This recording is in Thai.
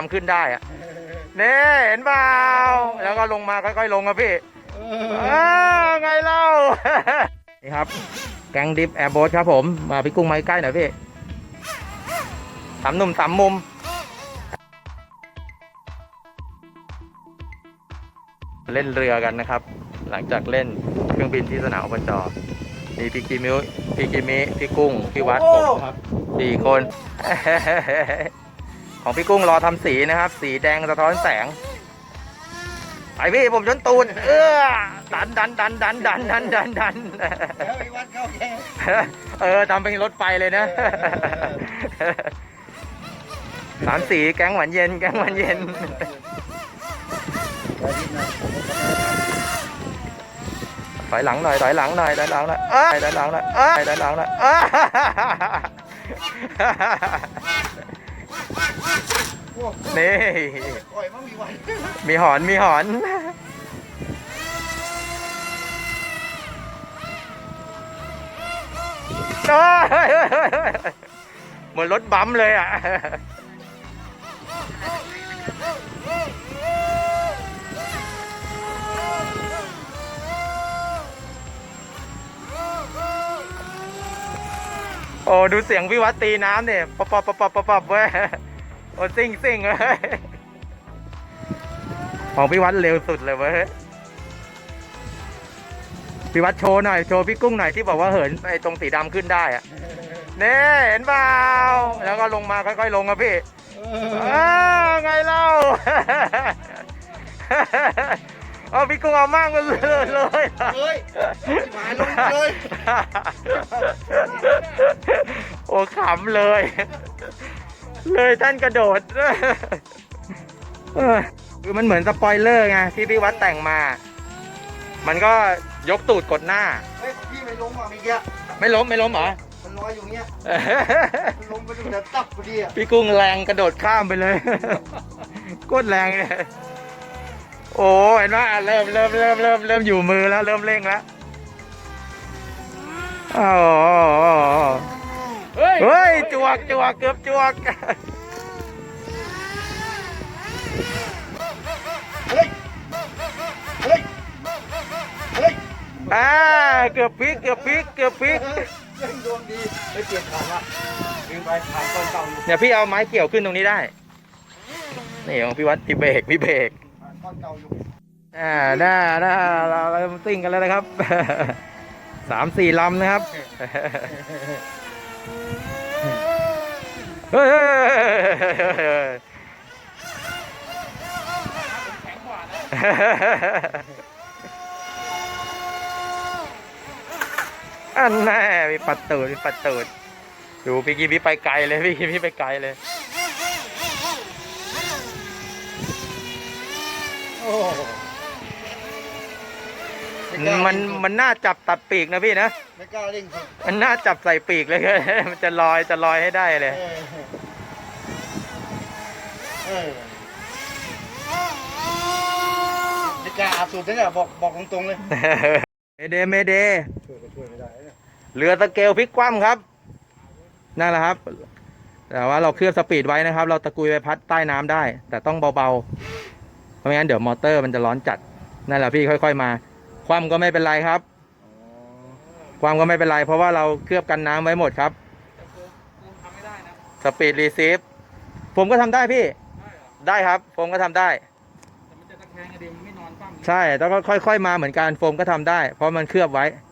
ทำขึ้นได้อะเน่เห็นเปล่าแล้วก็ลงมาค่อยๆลงครับพี่เออไงเล่า นี่ครับ แกงดิฟแอร์โบสครับผม มาพี่กุ้งมาใกล้หน่อยพี่สามหนุ่มสามมุม เล่นเรือกันนะครับ หลังจากเล่นเครื่องบินที่สนามอบจมีพี่กิมิวพี่กิมิพี่กุ้งพี่วัดผมครับสี่คน ของพี่กุ้งรอทำสีนะครับ สีแดงสะท้อนแสงไอพี่ผมจนตูน เออดันดันดันดันดันดันดันดันไอ้วัดเข้าแค่เออทำเป็นรถไฟเลยนะสามสีแก๊งหวานเย็น แก๊งหวานเย็นถอยหลังหน่อยถอยหลังหน่อยถอยหลังหน่อยเอ้ยถอยหลังหน่อยเอ้ยถอยหลังหน่อยเอ้ย นี่ปล่อยมันมีวันมีหอนมีหอนเอ้ยเหมือนรถบัมเลยอะโอ้ดูเสียงพี่วัดตีน้ำเนี่ยปอบปอบปอบปอบปอปอเว้ย อ้ซิ่งซิ่งเว้ยของพี่วัดเร็วสุดเลยเว้ยพี่วัดโชว์หน่อยโชว์พี่กุ้งหน่อยที่บอกว่าเหินไอ้ตรงสีดำขึ้นได้อะเน่เห็นเปล่าแล้วก็ลงมาค่อยๆลงครับพี่เออไงเล่าเอาพี่กุ้งเอามั่งกันเลยเลยเฮ้ยหมาลงเลยโอ้ขำเลย เลยท่านกระโดดเออคือมันเหมือนสปอยเลอร์ไงที่พี่วัดแต่งมา มันก็ยกตูดกดหน้า เฮ้ยพี่ไม่ลงอะเมื่อกี้ไม่ล้มไม่ล้มเหรอ มันลอยอยู่เนี้ยมันลงไปดูเดี๋ยวตับพอดีอะพี่กุ้งแรงกระโดดข้ามไปเลยโคตรแรงเลยโอ้เห็นว่าเริ่มเริ่มเริ่มเริ่มเริ่มอยู่มือแล้ว เริ่มเร่งแล้วโอ้โห เฮ้ยเฮ้ยจวกจวกเกือบจวกเฮ้ยเฮ้ยเฮ้ยอ่าเกือบพลิกเกือบพลิกเกือบพลิกเฮ้ยดวงดีไปเปลี่ยนขาละดึงไปผ่านก้อนเก่าอยู่เดี๋ยวพี่เอาไม้เกี่ยวขึ้นตรงนี้ได้ นี่ของพี่วัดพี่เบรกพี่เบรกผ่านก้อนเก่าอยู่อ่าได้ได้เราเราซิ่งกันแล้วนะครับสามสี่ลำนะครับ เฮ้ยเฮ้ยเฮ้ยเฮ้ยแข็งกว่านะอันแน่มีปัดตูดมีปัดตูดดูพี่กีพี่ไปไกลเลยพี่กีพี่ไปไกลเลย โอ้ มัล้านมันน่าจับตัดปีกนะพี่นะไม่กล้าเร่งสุดมันน่าจับใส่ปีกเลยมันจะลอยจะลอยให้ได้เลยเออเออไม่กล้าอาบสุดนะเนี่ยบอกบอกตรงๆเลยเมเดเมเดช่วยก็ช่วยไม่ได้นะเรือสเกลพลิกคว่ำครับนั่นแหละครับ แต่ว่าเราเคลื่อนสปีดไว้นะครับ เราตะกุยไปพัดใต้น้ำได้ แต่ต้องเบาๆ เพราะไม่งั้นเดี๋ยวมอเตอร์มันจะร้อนจัด นั่นแหละพี่ค่อย ๆ มา คว่ำก็ไม่เป็นไรครับ ความก็ไม่เป็นไร เพราะว่าเราเคลือบกันน้ำไว้หมดครับแต่กูกูทำไม่ได้นะสปีดรีซีฟผมก็ทำได้พี่ได้เหรอได้ครับ ผมก็ทำได้แต่มันจะตะแคงอะดิมันไม่นอนปั้มใช่ แล้วก็ค่อย ๆ มาเหมือนกันโฟมก็ทำได้ เพราะมันเคลือบไว้อ